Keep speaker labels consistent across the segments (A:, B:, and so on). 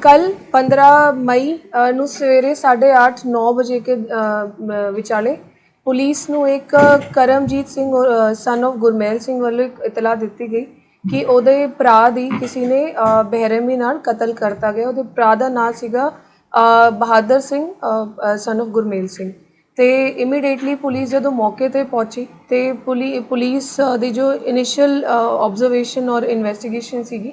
A: ਕੱਲ 15 ਮਈ ਅ, ਨੂੰ ਸਵੇਰੇ 8:30 9 ਵਜੇ ਕੇ ਅ, ਮ- ਵਿਚਾਲੇ ਪੁਲਿਸ ਨੂੰ ਇੱਕ ਕਰਮਜੀਤ ਸਿੰਘ ਸਨ of ਗੁਰਮੇਲ ਸਿੰਘ ਵੱਲੋਂ ਇੱਕ ਇਤਲਾਹ ਦਿੱਤੀ ਗਈ ਕਿ ਉਹਦੇ ਭਰਾ ਦੀ ਕਿਸੇ ਨੇ ਅ, ਬੇਰਹਿਮੀ ਨਾਲ ਕਤਲ ਕਰਤਾ ਗਿਆ। ਉਹਦੇ ਭਰਾ ਦਾ ਨਾਂ ਸੀਗਾ ਅ, ਬਹਾਦਰ ਸਿੰਘ ਸਨ of ਗੁਰਮੇਲ ਸਿੰਘ। ਤੇ ਇਮੀਡੀਏਟਲੀ ਪੁਲਿਸ ਜਦੋਂ ਮੌਕੇ ਤੇ ਪਹੁੰਚੀ ਤੇ ਪੁਲੀ- ਪੁਲਿਸ ਅ, ਦੀ ਜੋ ਇਨੀਸ਼ੀਅਲ ਆਬਜ਼ਰਵੇਸ਼ਨ ਔਰ ਇਨਵੈਸਟੀਗੇਸ਼ਨ ਸੀਗੀ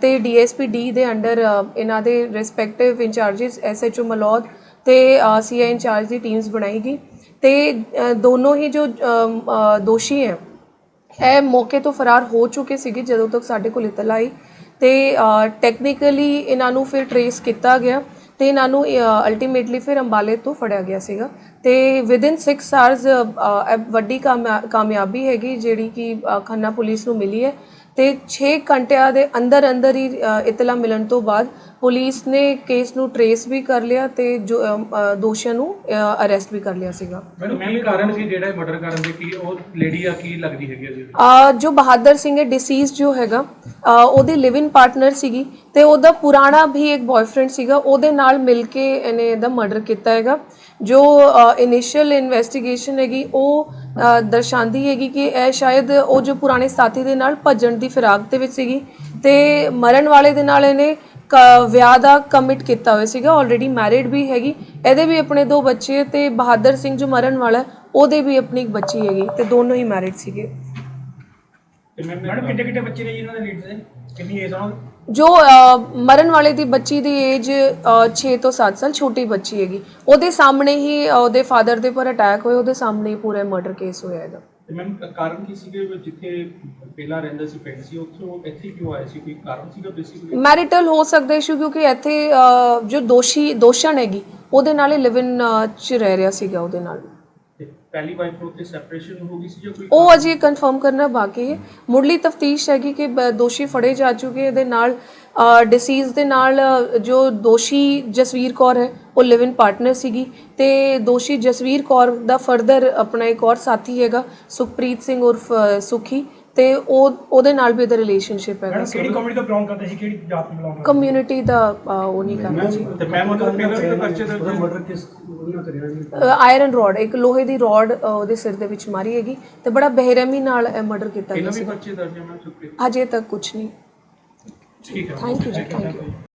A: ਤੇ ਡੀਐਸਪੀ ਡੀ ਦੇ ਅੰਡਰ ਇਹਨਾਂ ਦੇ ਰਿਸਪੈਕਟਿਵ ਇੰਚਾਰजेस ਐਸਐਚਓ ਮਲੌਦ ਤੇ ਸੀਆਈ ਇੰਚਾਰਜ ਦੀ ਟੀਮਸ ਬਣਾਈ ਗਈ ਤੇ ਦੋਨੋਂ ਹੀ ਜੋ ਦੋਸ਼ੀ ਹੈ, ਇਹ ਮੌਕੇ ਤੋਂ ਫਰਾਰ ਹੋ ਚੁੱਕੇ ਸੀਗੇ ਜਦੋਂ ਤੱਕ ਸਾਡੇ ਕੋਲ ਇਤਲਾ ਆਈ। ਤੇ ਟੈਕਨੀਕਲੀ ਇਹਨਾਂ ਨੂੰ ਫਿਰ ਟਰੇਸ ਕੀਤਾ ਗਿਆ ਤੇ ਇਹਨਾਂ ਨੂੰ ਅਲਟੀਮੇਟਲੀ ਫਿਰ ਅੰਬਾਲੇ ਤੋਂ ਫੜਿਆ ਗਿਆ ਸੀਗਾ। ਤੇ ਵਿਦਿਨ 6 ਆਵਰਸ ਵੱਡੀ ਕਾਮਯਾ- ਕਾਮਯਾਬੀ ਹੈਗੀ ਜਿਹੜੀ ਕਿ ਖੰਨਾ ਪੁਲਿਸ ਨੂੰ ਮਿਲੀ ਹੈ। ਤੇ 6 ਘੰਟਿਆਂ ਦੇ ਅੰਦਰ ਅੰਦਰ ਹੀ ਇਤਲਾ ਮਿਲਣ ਤੋਂ ਬਾਅਦ ਪੁਲਿਸ ਨੇ ਕੇਸ ਨੂੰ ਟਰੇਸ ਵੀ ਕਰ ਲਿਆ ਤੇ ਜੋ ਦੋਸ਼ੀਆਂ ਨੂੰ ਅਰੈਸਟ ਵੀ ਕਰ ਲਿਆ ਸੀਗਾ।
B: ਮੈਨੂੰ ਕੀ ਕਾਰਨ ਸੀ ਜਿਹੜਾ ਮਰਡਰ ਕਰਨ ਦੇ? ਕੀ ਉਹ ਲੇਡੀ ਆ ਕੀ ਲੱਗਦੀ ਹੈਗੀ ਜੀ?
A: ਆ ਜੋ ਬਹਾਦਰ ਸਿੰਘ ਹੈ ਡਿਸੀਜ਼ ਜੋ ਹੈਗਾ ਉਹਦੀ ਲਿਵ ਇਨ ਪਾਰਟਨਰ ਸੀਗੀ ਤੇ ਉਹਦਾ ਪੁਰਾਣਾ ਵੀ ਇੱਕ ਬॉयਫ੍ਰੈਂਡ ਸੀਗਾ ਉਹਦੇ ਨਾਲ ਮਿਲ ਕੇ ਇਹਨੇ ਇਹਦਾ ਮਰਡਰ ਕੀਤਾ ਹੈਗਾ। ਜੋ ਇਨੀਸ਼ੀਅਲ ਇਨਵੈਸਟੀਗੇਸ਼ਨ ਹੈਗੀ ਉਹ ਦਰਸਾਉਂਦੀ ਹੈਗੀ ਕਿ ਇਹ ਸ਼ਾਇਦ ਉਹ ਜੋ ਪੁਰਾਣੇ ਸਾਥੀ ਦੇ ਨਾਲ ਭੱਜਣ ਦੀ ਫਿਰਾਕ ਦੇ ਵਿੱਚ ਸੀਗੀ ਤੇ ਮਰਨ ਵਾਲੇ ਦੇ ਨਾਲ ਇਹਨੇ ਵਿਆਹ ਦਾ ਕਮਿਟ ਕੀਤਾ ਹੋਇਆ ਸੀਗਾ ਆਲਰੇਡੀ ਮੈਰਿਡ ਵੀ ਹੈਗੀ। ਇਹਦੇ ਵੀ ਆਪਣੇ ਦੋ ਬੱਚੇ ਤੇ ਬਹਾਦਰ ਸਿੰਘ ਜੋ ਮਰਨ ਵਾਲਾ ਉਹਦੇ ਵੀ ਆਪਣੀ ਇੱਕ ਬੱਚੀ ਹੈਗੀ ਤੇ ਦੋਨੋਂ ਹੀ ਮੈਰਿਡ ਸੀਗੇ।
B: ਮੈਡਮ ਕਿੱਡੇ ਕਿੱਡੇ ਬੱਚੇ ਨੇ ਜੀ ਇਹਨਾਂ ਦੇ ਲੀਡਸ ਦੇ? ਕਿੰਨੀ ਏਜ ਆ
A: ਜੋ ਮਰਨ ਵਾਲੇ ਦੀ ਬੱਚੀ ਦੀ ਏਜ 6 ਤੋਂ 7 ਸਾਲ ਛੋਟੀ ਬੱਚੀ ਹੈਗੀ। ਉਹਦੇ ਸਾਹਮਣੇ ਹੀ ਉਹਦੇ ਫਾਦਰ ਦੇ ਪਰ ਅਟੈਕ ਹੋਇਆ ਉਹਦੇ ਸਾਹਮਣੇ ਹੀ ਪੂਰਾ ਮਰਡਰ ਕੇਸ ਹੋਇਆ ਇਹਦਾ।
B: ਤੇ ਮੈਮ ਕਾਰਨ ਕੀ ਵੀ ਜਿੱਥੇ ਪਹਿਲਾਂ ਰਹਿੰਦਾ ਸੀ ਪਿੰਡ ਸੀ ਉੱਥੇ ਉਹ ਇੱਥੇ ਕਿਉਂ ਆਏ ਸੀ? ਕੋਈ ਕਾਰਨ ਸੀਗਾ ਬੇਸਿਕਲੀ
A: ਮੈਰਿਟਲ ਹੋ ਸਕਦਾ ਇਸ਼ੂ ਕਿਉਂਕਿ ਇੱਥੇ ਜੋ ਦੋਸ਼ੀ ਦੋਸ਼ਣ ਹੈਗੀ ਉਹਦੇ ਨਾਲ ਹੀ ਲਿਵ ਇਨ ਚ ਰਹਿ ਰਿਹਾ ਸੀਗਾ ਉਹਦੇ ਨਾਲ।
B: ਪਹਿਲੀ ਵਾਈਫ ਨੂੰ ਉੱਥੇ ਸੈਪਰੇਸ਼ਨ ਹੋ ਗਈ ਸੀ ਜਾਂ ਕੋਈ
A: ਉਹ ਅਜੇ ਕਨਫਰਮ ਕਰਨਾ ਬਾਕੀ ਹੈ। ਮੁੱਢਲੀ ਤਫਤੀਸ਼ ਹੈਗੀ ਕਿ ਬ- ਦੋਸ਼ੀ ਫੜੇ ਜਾ ਚੁੱਕੇ ਇਹਦੇ ਨਾਲ ਡਿਸੀਜ਼ ਦੇ ਨਾਲ ਅ, ਜੋ ਦੋਸ਼ੀ ਜਸਵੀਰ ਕੌਰ ਹੈ ਉਹ ਲਿਵ ਇਨ ਪਾਰਟਨਰ ਸੀਗੀ। ਤੇ ਦੋਸ਼ੀ ਜਸਵੀਰ ਕੌਰ ਦਾ ਫਰਦਰ ਆਪਣਾ ਇੱਕ ਹੋਰ ਸਾਥੀ ਹੈਗਾ ਸੁਖਪ੍ਰੀਤ ਸਿੰਘ ਉਰਫ ਅ, ਸੁਖੀ। ਤੇ ਉਹ ਉਹਦੇ ਨਾਲ ਵੀ ਇਹਦਾ ਰਿਲੇਸ਼ਨਸ਼ਿਪ ਹੈਗਾ
C: ਕਿਹੜੀ ਕਮਿਊਨਿਟੀ ਤੋਂ ਬਿਲੋਂਗ ਕਰਦੇ ਸੀ? ਕਿਹੜੀ ਜਾਤ ਤੋਂ ਬਿਲੋਂਗ
A: ਕਮਿਊਨਿਟੀ ਦਾ ਅ, ਉਹ ਨਹੀਂ ਕਰਨਾ ਜੀ।
B: ਤੇ ਮੈਮ ਉਹਦਾ ਪਹਿਲਾਂ ਤਾਂ ਪਰਚੇ ਦਰਜ ਹੈ।
C: ਮਰਡਰ ਕਿਸ ਉਹਨਾਂ ਕਰਿਆ ਜੀ?
A: ਆਇਰਨ ਰੋਡ ਇੱਕ ਲੋਹੇ ਦੀ ਰੋਡ ਉਹਦੇ ਸਿਰ ਦੇ ਵਿੱਚ ਮਾਰੀ ਹੈਗੀ ਤੇ ਬੜਾ ਬੇਰਹਿਮੀ ਨਾਲ ਇਹ ਮਰਡਰ ਕੀਤਾ ਗਿਆ
B: ਪਹਿਲਾਂ ਵੀ
A: ਸੀ
B: ਪਰਚੇ ਦਰਜ ਹੈ ਮੈਂ ਚੁੱਕੇ
A: ਅਜੇ ਤੱਕ ਕੁਝ ਨਹੀਂ।
B: ਠੀਕ ਹੈ।
A: Thank you ji thank you